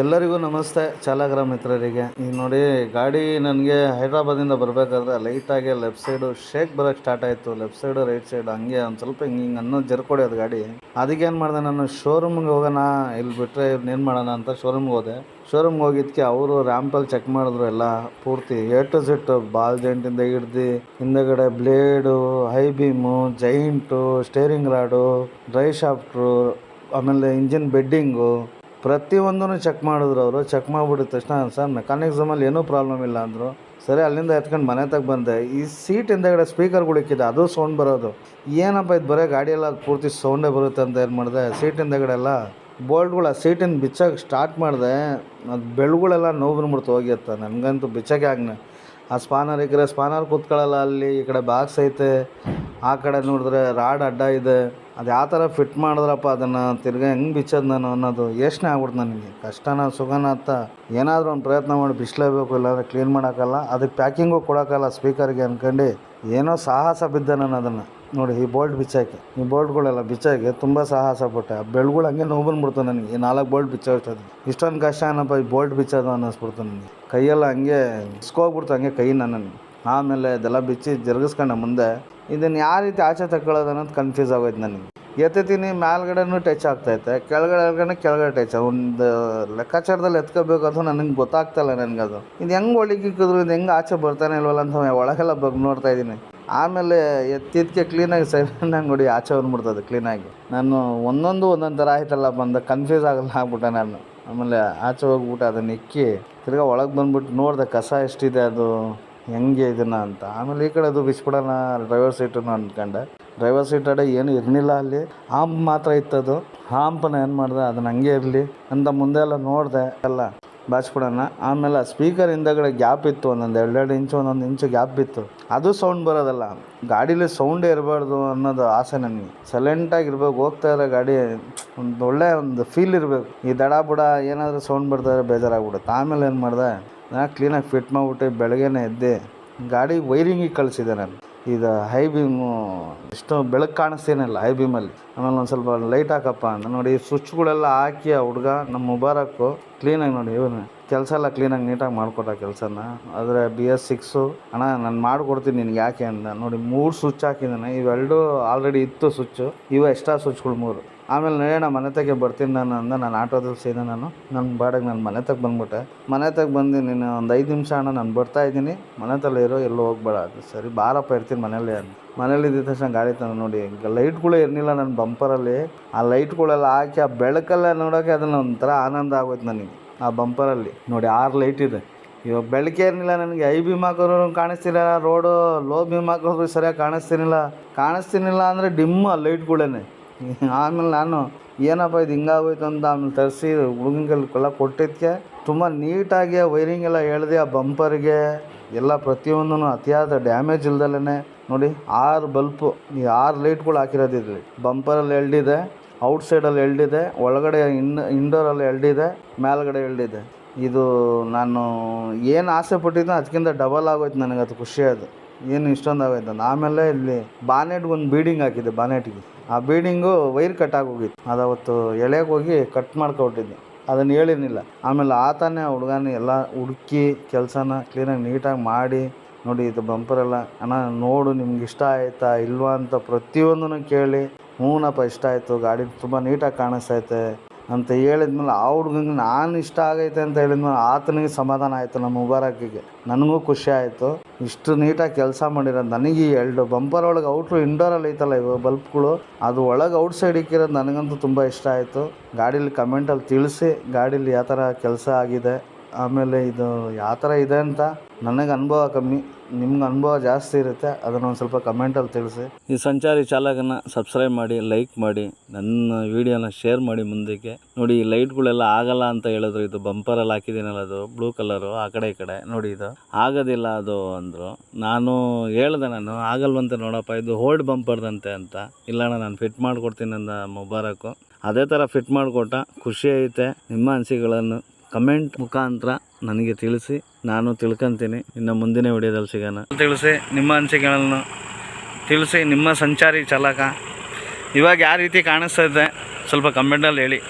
ಎಲ್ಲರಿಗೂ ನಮಸ್ತೆ, ಚಾಲಕರ ಮಿತ್ರರಿಗೆ. ಈಗ ನೋಡಿ, ಗಾಡಿ ನನಗೆ ಹೈದ್ರಾಬಾದಿಂದ ಬರಬೇಕಾದ್ರೆ ಲೈಟಾಗಿ ಲೆಫ್ಟ್ ಸೈಡು ಶೇಕ್ ಬರೋಕ್ಕೆ ಸ್ಟಾರ್ಟ್ ಆಯಿತು. ಲೆಫ್ಟ್ ಸೈಡು ರೈಟ್ ಸೈಡ್ ಹಂಗೆ ಒಂದು ಸ್ವಲ್ಪ ಹಿಂಗೆ ಹಿಂಗೆ ಅನ್ನೋ ಜರ್ಕೊಡಿ ಅದು ಗಾಡಿ. ಅದಕ್ಕೆ ಏನು ಮಾಡಿದೆ ನಾನು ಶೋರೂಮ್ಗೆ ಹೋಗೋಣ ಇಲ್ಲಿ ಬಿಟ್ಟರೆ ಏನು ಮಾಡೋಣ ಅಂತ ಶೋರೂಮ್ಗೆ ಹೋದೆ. ಶೋರೂಮ್ಗೆ ಹೋಗಿದ್ದಕ್ಕೆ ಅವರು ರ್ಯಾಂಪಲ್ಲಿ ಚೆಕ್ ಮಾಡಿದ್ರು ಎಲ್ಲ ಪೂರ್ತಿ ಎ ಟು ಸಿಟ್ಟು ಬಾಲ್ ಜಾಯಿಂಟಿಂದ ಹಿಡ್ದು, ಹಿಂದಗಡೆ blade high beam joint steering rod dry ಶಾಫ್ಟ್ರು ಆಮೇಲೆ ಇಂಜಿನ್ ಬೆಡ್ಡಿಂಗು ಪ್ರತಿಯೊಂದನ್ನು ಚೆಕ್ ಮಾಡಿದ್ರು ಅವರು. ಚೆಕ್ ಮಾಡಿಬಿಟ್ಟಿದ ತಕ್ಷಣ, ಸರ್ ಮೆಕ್ಯಾನಿಕ್ಸಮಲ್ಲಿ ಏನೂ ಪ್ರಾಬ್ಲಮ್ ಇಲ್ಲ ಅಂದರು. ಸರಿ, ಅಲ್ಲಿಂದ ಎತ್ಕೊಂಡು ಮನೆ ತಗ ಬಂದೆ. ಈ ಸೀಟ್ ಹಿಂದೆಗಡೆ ಸ್ಪೀಕರ್ಗಳಿಕ್ಕಿದೆ ಅದು ಸೌಂಡ್ ಬರೋದು. ಏನಪ್ಪ ಇದು ಬರೀ ಗಾಡಿಯೆಲ್ಲ ಪೂರ್ತಿ ಸೌಂಡೇ ಬರುತ್ತೆ ಅಂತ ಏನು ಮಾಡಿದೆ? ಸೀಟ್ ಹಿಂದೆಗಡೆ ಎಲ್ಲ ಬೋಲ್ಟ್ಗಳು ಆ ಸೀಟಿನ ಬಿಚ್ಚಕ್ಕೆ ಸ್ಟಾರ್ಟ್ ಮಾಡಿದೆ. ಅದು ಬೆಳ್ಗಳೆಲ್ಲ ನೋವು ಬಂದ್ಬಿಡ್ತು ಹೋಗಿ ಅಂತ ನನಗಂತೂ ಬಿಚ್ಚಕ್ಕೆ ಆಗ್ನೆ. ಆ ಸ್ಪಾನರ್ ಇಕ್ಕರೆ ಸ್ಪಾನರ್ ಕೂತ್ಕೊಳ್ಳಲ್ಲ ಅಲ್ಲಿ, ಈ ಕಡೆ ಬಾಕ್ಸ್ ಐತೆ. ಆ ಕಡೆ ನೋಡಿದ್ರೆ ರಾಡ್ ಅಡ್ಡ ಇದೆ. ಅದು ಯಾವ ಥರ ಫಿಟ್ ಮಾಡಿದ್ರಪ್ಪ ಅದನ್ನು ತಿರ್ಗಿ ಹೆಂಗೆ ಬಿಚ್ಚೋದು ನಾನು ಅನ್ನೋದು ಯೋಚನೆ ಆಗ್ಬಿಡ್ತು ನನಗೆ. ಕಷ್ಟನ ಸುಖನ ಅಂತ ಏನಾದರೂ ಒಂದು ಪ್ರಯತ್ನ ಮಾಡಿ ಬಿಚ್ಚಲೇಬೇಕು ಇಲ್ಲಾಂದರೆ ಕ್ಲೀನ್ ಮಾಡೋಕ್ಕಲ್ಲ. ಅದಕ್ಕೆ ಪ್ಯಾಕಿಂಗು ಕೊಡೋಕ್ಕಲ್ಲ ಸ್ಪೀಕರ್ಗೆ ಅಂದ್ಕೊಂಡು ಏನೋ ಸಾಹಸ ಬಿದ್ದೆ ನಾನು ಅದನ್ನು. ನೋಡಿ ಈ ಬೋಲ್ಟ್ ಬಿಚ್ಚಾಕಿ. ಈ ಬೋಲ್ಟ್ಗಳೆಲ್ಲ ಬಿಚ್ಚಾಕಿ ತುಂಬ ಸಾಹಸ ಪಟ್ಟೆ. ಆ ಬೆಳ್ಗಳು ಹಂಗೆ ನೋವು ಬಂದ್ಬಿಡ್ತು ನನಗೆ. ಈ ನಾಲ್ಕು ಬೋಲ್ಟ್ ಬಿಚ್ಚೋಷ್ಟದು ಇಷ್ಟೊಂದು ಕಷ್ಟ ಏನಪ್ಪ ಈ ಬೋಲ್ಟ್ ಬಿಚ್ಚೋದು ಅನ್ನಿಸ್ಬಿಡ್ತು ನನಗೆ. ಕೈಯೆಲ್ಲ ಹಂಗೆ ಇಸ್ಕೋಗ್ಬಿಡ್ತು ಹಂಗೆ ಕೈ ನನ್ನ ಆಮೇಲೆ ಇದೆಲ್ಲ ಬಿಚ್ಚಿ ಜರುಗಿಸ್ಕೊಂಡೆ ಮುಂದೆ ಇದನ್ನು ಯಾವ ರೀತಿ ಆಚೆ ತಗೊಳ್ಳೋದು ಅನ್ನೋದು ಕನ್ಫ್ಯೂಸ್ ಆಗೋಯ್ತು ನನಗೆ. ಎತ್ತುತ್ತೀನಿ ಮೇಲ್ಗಡೆನೂ ಟಚ್ ಆಗ್ತೈತೆ ಕೆಳಗಡೆ ಕೆಳಗಡೆ ಟಚ್ ಒಂದು ಲೆಕ್ಕಾಚಾರದಲ್ಲಿ ಎತ್ಕೋಬೇಕು ಅದು ನನಗೆ ಗೊತ್ತಾಗ್ತಲ್ಲ ಅದು. ಇದು ಹೆಂಗೆ ಒಳಗಿಕ್ಕಿದ್ರು, ಇದು ಹೆಂಗೆ ಆಚೆ ಬರ್ತಾನೆ ಇಲ್ವಲ್ಲ ಅಂತ ಒಳಗೆಲ್ಲ ಬಗ್ಗೆ ನೋಡ್ತಾ ಇದ್ದೀನಿ. ಆಮೇಲೆ ಎತ್ತಿದ್ದಕ್ಕೆ ಕ್ಲೀನಾಗಿ ಸೈಲೆಂಟಾಗಿ ನೋಡಿ ಆಚೆ ಬಂದ್ಬಿಡ್ತದೆ ಕ್ಲೀನಾಗಿ ನಾನು ಒಂದೊಂದು ಒಂದೊಂದು ಥರ ಆಯ್ತಲ್ಲ, ಬಂದ ಕನ್ಫ್ಯೂಸ್ ಆಗಲ್ಲ ಆಗ್ಬಿಟ್ಟೆ ನಾನು. ಆಮೇಲೆ ಆಚೆ ಹೋಗ್ಬಿಟ್ಟು ಅದನ್ನ ಇಕ್ಕಿ, ತಿರ್ಗಾ ಒಳಗೆ ಬಂದ್ಬಿಟ್ಟು ನೋಡಿದೆ ಕಸ ಎಷ್ಟಿದೆ ಅದು. ಹೆಂಗೆ ಇದನ್ನ ಅಂತ. ಆಮೇಲೆ ಈ ಕಡೆ ಅದು ಬಿಸ್ಬಿಡೋಣ ಡ್ರೈವರ್ ಸೀಟನ್ನು ಅಂದ್ಕೊಂಡೆ ಡ್ರೈವರ್ ಸೀಟ್ ಅಡೆ ಏನು ಇರಲಿಲ್ಲ ಅಲ್ಲಿ. ಹಾಂಪ್ ಮಾತ್ರ ಇತ್ತದು. ಹಾಂಪನ್ನ ಏನು ಮಾಡಿದೆ, ಅದನ್ನ ಹಂಗೆ ಇರಲಿ. ಅಂತ ಮುಂದೆ ಎಲ್ಲ ನೋಡಿದೆ, ಎಲ್ಲ ಬಾಚ್ಬಿಡೋಣ. ಆಮೇಲೆ ಸ್ಪೀಕರ್ ಹಿಂದಗಡೆ ಗ್ಯಾಪ್ ಇತ್ತು, ಒಂದೊಂದು ಎರಡೆರಡು ಇಂಚು ಒಂದೊಂದು ಇಂಚು ಗ್ಯಾಪ್ ಇತ್ತು. ಅದು ಸೌಂಡ್ ಬರೋದಲ್ಲ. ಗಾಡೀಲಿ ಸೌಂಡೇ ಇರಬಾರ್ದು ಅನ್ನೋದು ಆಸೆ ನನಗೆ. ಸೈಲೆಂಟಾಗಿ ಇರ್ಬೇಕು, ಹೋಗ್ತಾ ಇರೋ ಗಾಡಿ ಒಂದು ಒಳ್ಳೆ ಒಂದು ಫೀಲ್ ಇರಬೇಕು. ಈ ದಡ ಬುಡ ಏನಾದರೂ ಸೌಂಡ್ ಬರ್ತಾರೆ ಬೇಜಾರಾಗ್ಬಿಡುತ್ತೆ. ಆಮೇಲೆ ಏನು ಮಾಡಿದೆ ನಾನು ಕ್ಲೀನಾಗಿ ಫಿಟ್ ಮಾಡಿಬಿಟ್ಟೆ, ಬೆಳಗ್ಗೆನೇ ಎದ್ದೆ. ಗಾಡಿ ವೈರಿಂಗಿಗೆ ಕಳಿಸಿದೆ ನಾನು. ಇದು ಹೈ ಬೀಮು ಇಷ್ಟು ಬೆಳಕು ಕಾಣಿಸ್ತೇನಿಲ್ಲ ಹೈ ಬೀಮಲ್ಲಿ ಆಮೇಲೆ ಒಂದು ಸ್ವಲ್ಪ ಲೈಟ್ ಹಾಕಪ್ಪ ಅಂತ ನೋಡಿ ಸ್ವಿಚ್ಗಳೆಲ್ಲ ಹಾಕಿ ಆ ಹುಡುಗ ನಮ್ಮ ಮುಬಾರಕ್ಕು ಕ್ಲೀನಾಗಿ ನೋಡಿ, ಇವನು. ಕೆಲಸ ಎಲ್ಲ ಕ್ಲೀನಾಗಿ ನೀಟಾಗಿ ಮಾಡಿಕೊಟ್ಟ ಕೆಲಸನ. ಆದರೆ ಬಿ ಎಸ್ ಸಿಕ್ಸು ಅಣ್ಣ ನಾನು ಮಾಡಿಕೊಡ್ತೀನಿ ನಿನಗೆ ಯಾಕೆ ಅಂದ ನೋಡಿ ಮೂರು ಸ್ವಿಚ್ ಹಾಕಿದ್ದಾನೆ. ಇವೆರಡು ಆಲ್ರೆಡಿ ಇತ್ತು ಸ್ವಿಚ್ಚು ಇವು ಎಕ್ಸ್ಟ್ರಾ ಸ್ವಿಚ್ಗಳು ಮೂರು. ಆಮೇಲೆ ನೋಡೋಣ ಮನೆ ತೆಗೆ ಬರ್ತೀನಿ ನಾನು ಅಂದ ನಾನು ಆಟೋದಲ್ಲಿ ಸೇದೆ ನಾನು. ನನ್ನ ಬಾಡಿಗೆ ನಾನು ಮನೆ ತಗ ಬಂದ್ಬಿಟ್ಟೆ. ಮನೆ ತಗ ಬಂದು ನೀನು ಒಂದು ಐದು ನಿಮಿಷ ಅಣ್ಣ, ನಾನು ಬರ್ತಾ ಇದ್ದೀನಿ. ಮನೆ ತಲೆ ಇರೋ, ಎಲ್ಲೂ ಹೋಗ್ಬೇಡ. ಅದು ಸರಿ, ಬಾರಪ್ಪ ಇರ್ತೀನಿ ಮನೇಲಿ ಅಂತ. ಮನೇಲಿ ಇದ್ದ ತಕ್ಷಣ ಗಾಡಿ ತಂದು ನೋಡಿ ಲೈಟ್ಗಳು ಇರಲಿಲ್ಲ ನನ್ನ ಬಂಪರಲ್ಲಿ ಆ ಲೈಟ್ಗಳೆಲ್ಲ ಹಾಕಿ, ಆ ಬೆಳಕಲ್ಲ ನೋಡೋಕೆ ಅದನ್ನ ಒಂಥರ ಆನಂದ ಆಗೋಯ್ತು ನನಗೆ. ಆ ಬಂಪರಲ್ಲಿ. ನೋಡಿ ಆರು ಲೈಟ್ ಇದೆ. ಇವಾಗ ಬೆಳಕೆ ಏನಿಲ್ಲ ನನಗೆ. ಐ ಬೀಮ್ ಹಾಕೋರು ಕಾಣಿಸ್ತಿಲ್ಲ. ರೋಡು ಲೋ ಬಿ ಹಾಕೋರು ಸರಿಯಾಗಿ ಕಾಣಿಸ್ತಿರಲಿಲ್ಲ. ಕಾಣಿಸ್ತಿರಲಿಲ್ಲ ಅಂದರೆ ಡಿಮ್ ಆ ಆಮೇಲೆ ನಾನು, ಏನಪ್ಪ ಇದು ಹಿಂಗಾಗೋಯ್ತು ಅಂತ ಆಮೇಲೆ ತರಿಸಿ ಹುಡುಗನಿಗೆಲ್ಲ ಕೊಟ್ಟಿದ್ದಕ್ಕೆ. ತುಂಬ ನೀಟಾಗಿ ವೈರಿಂಗ್ ಎಲ್ಲ ಎಳೆದು ಆ ಬಂಪರ್ಗೆ ಎಲ್ಲ ಪ್ರತಿಯೊಂದೂ ಅತಿಯಾದ ಡ್ಯಾಮೇಜ್ ಇಲ್ದಲೇ ನೋಡಿ ಆರು ಬಲ್ಪು, ಈ ಆರು ಲೈಟ್ಗಳು ಹಾಕಿರೋದು ಬಂಪರಲ್ಲಿ ಎಲ್ಡಿದೆ ಔಟ್ ಸೈಡಲ್ಲಿ ಎಲ್ಡಿದೆ ಒಳಗಡೆ ಇನ್, ಇಂಡೋರಲ್ಲಿ ಎಲ್ಡಿದೆ ಮೇಲ್ಗಡೆ ಎಲ್ಡಿದೆ ಇದು ನಾನು ಏನು ಆಸೆ ಪಟ್ಟಿದ್ನೋ ಅದಕ್ಕಿಂತ ಡಬಲ್ ಆಗೋಯ್ತು ನನಗೆ, ಅದು ಖುಷಿ ಅದು. ಏನು ಇಷ್ಟೊಂದು ಅಂತ. ಆಮೇಲೆ ಇಲ್ಲಿ ಬಾನೆಟ್ಗೆ ಒಂದು ಬೀಡಿಂಗ್ ಹಾಕಿದ್ದೆ ಬಾನೆಟ್ಗೆ. ಆ ಬೀಡಿಂಗು ವೈರ್ ಕಟ್ ಆಗೋಗಿತ್ತು. ಅದು ಎಳೆಗೆ ಹೋಗಿ ಕಟ್ ಮಾಡ್ಕೊಟ್ಟಿದ್ದೆ. ಅದನ್ನು ಹೇಳಿರಲಿಲ್ಲ. ಆಮೇಲೆ ಆತನೇ ಹುಡುಗನ ಎಲ್ಲ ಹುಡುಕಿ ಕೆಲಸನ ಕ್ಲೀನಾಗಿ ನೀಟಾಗಿ ಮಾಡಿ, ನೋಡಿ ಇದು ಬಂಪರೆಲ್ಲ, ಅಣ್ಣ, ನೋಡು ನಿಮ್ಗೆ ಇಷ್ಟ ಆಯ್ತಾ, ಇಲ್ವಾ? ಅಂತ ಪ್ರತಿಯೊಂದನ್ನು ಕೇಳಿ ಹ್ಞೂನಪ್ಪ, ಇಷ್ಟ ಆಯಿತು. ಗಾಡಿ ತುಂಬ ನೀಟಾಗಿ ಕಾಣಿಸ್ತೈತೆ ಅಂತ ಹೇಳಿದ್ಮೇಲೆ ಆ ಹುಡ್ಗಂಗೆ ನಾನು ಇಷ್ಟ ಆಗೈತೆ ಅಂತ ಹೇಳಿದ್ಮೇಲೆ ಆತನಿಗೆ ಸಮಾಧಾನ ಆಯಿತು ನಮ್ಮ ಮುಬಾರಕಿಗೆ ನನಗೂ ಖುಷಿ ಆಯಿತು. ಇಷ್ಟು ನೀಟಾಗಿ ಕೆಲಸ ಮಾಡಿರೋದು ನನಗೆ ಈ ಎರಡು ಬಂಪರ್ ಒಳಗೆ ಔಟ್ರು ಇಂಡೋರಲ್ಲಿ ಐತಲ್ಲ ಇವು ಬಲ್ಪ್ಗಳು ಅದು ಒಳಗೆ ಔಟ್ ಸೈಡ್ ಇಕ್ಕಿರೋದು ನನಗಂತೂ ತುಂಬ ಇಷ್ಟ ಆಯಿತು. ಗಾಡೀಲಿ ಕಮೆಂಟಲ್ಲಿ ತಿಳಿಸಿ, ಗಾಡೀಲಿ ಯಾವ ಥರ ಕೆಲಸ ಆಗಿದೆ, ಆಮೇಲೆ ಇದು ಯಾವ ಥರ ಇದೆ ಅಂತ ನನಗೆ ಅನುಭವ ಕಮ್ಮಿ. ನಿಮ್ಗೆ ಅನುಭವ ಜಾಸ್ತಿ ಇರುತ್ತೆ, ಅದನ್ನು ಒಂದು ಸ್ವಲ್ಪ ಕಮೆಂಟಲ್ಲಿ ತಿಳಿಸಿ. ಈ ಸಂಚಾರಿ ಚಾಲಕನ ಸಬ್ಸ್ಕ್ರೈಬ್ ಮಾಡಿ ಲೈಕ್ ಮಾಡಿ, ನನ್ನ ವೀಡಿಯೋನ ಶೇರ್ ಮಾಡಿ ಮುಂದಕ್ಕೆ. ನೋಡಿ, ಈ ಲೈಟ್ಗಳೆಲ್ಲ ಆಗಲ್ಲ ಅಂತ ಹೇಳಿದ್ರು, ಇದು ಬಂಪರಲ್ಲಿ ಹಾಕಿದ್ದೀನಲ್ಲ ಅದು ಬ್ಲೂ ಕಲರು ಆ ಕಡೆ ಈ ಕಡೆ. ನೋಡಿ ಇದು. ಆಗೋದಿಲ್ಲ ಅದು ಅಂದರು. ನಾನು ಹೇಳ್ದೆ ನಾನು, ಆಗಲ್ವಂತೆ ನೋಡಪ್ಪ, ಇದು ಹೋಲ್ಡ್ ಬಂಪರ್ದಂತೆ ಅಂತ. ಇಲ್ಲಣ್ಣ ನಾನು ಫಿಟ್ ಮಾಡಿಕೊಡ್ತೀನಿ ಅಂದ ಮುಬಾರಕು. ಅದೇ ಥರ ಫಿಟ್ ಮಾಡಿಕೊಟ್ಟ, ಖುಷಿ ಐತೆ, ನಿಮ್ಮ ಅನಿಸಿಕೆಗಳನ್ನು ಕಮೆಂಟ್ ಮುಖಾಂತರ ನನಗೆ ತಿಳಿಸಿ, ನಾನು ತಿಳ್ಕೊತೀನಿ ಇನ್ನು ಮುಂದಿನ ವಿಡಿಯೋದಲ್ಲಿ ಸಿಗೋಣ. ತಿಳಿಸಿ, ನಿಮ್ಮ ಅನಿಸಿಕೆಗಳನ್ನು ತಿಳಿಸಿ, ನಿಮ್ಮ ಸಂಚಾರಿ ಚಾಲಕ. ಇವಾಗ ಯಾವ ರೀತಿ ಕಾಣಿಸ್ತದೆ ಸ್ವಲ್ಪ ಕಮೆಂಟಲ್ಲಿ ಹೇಳಿ.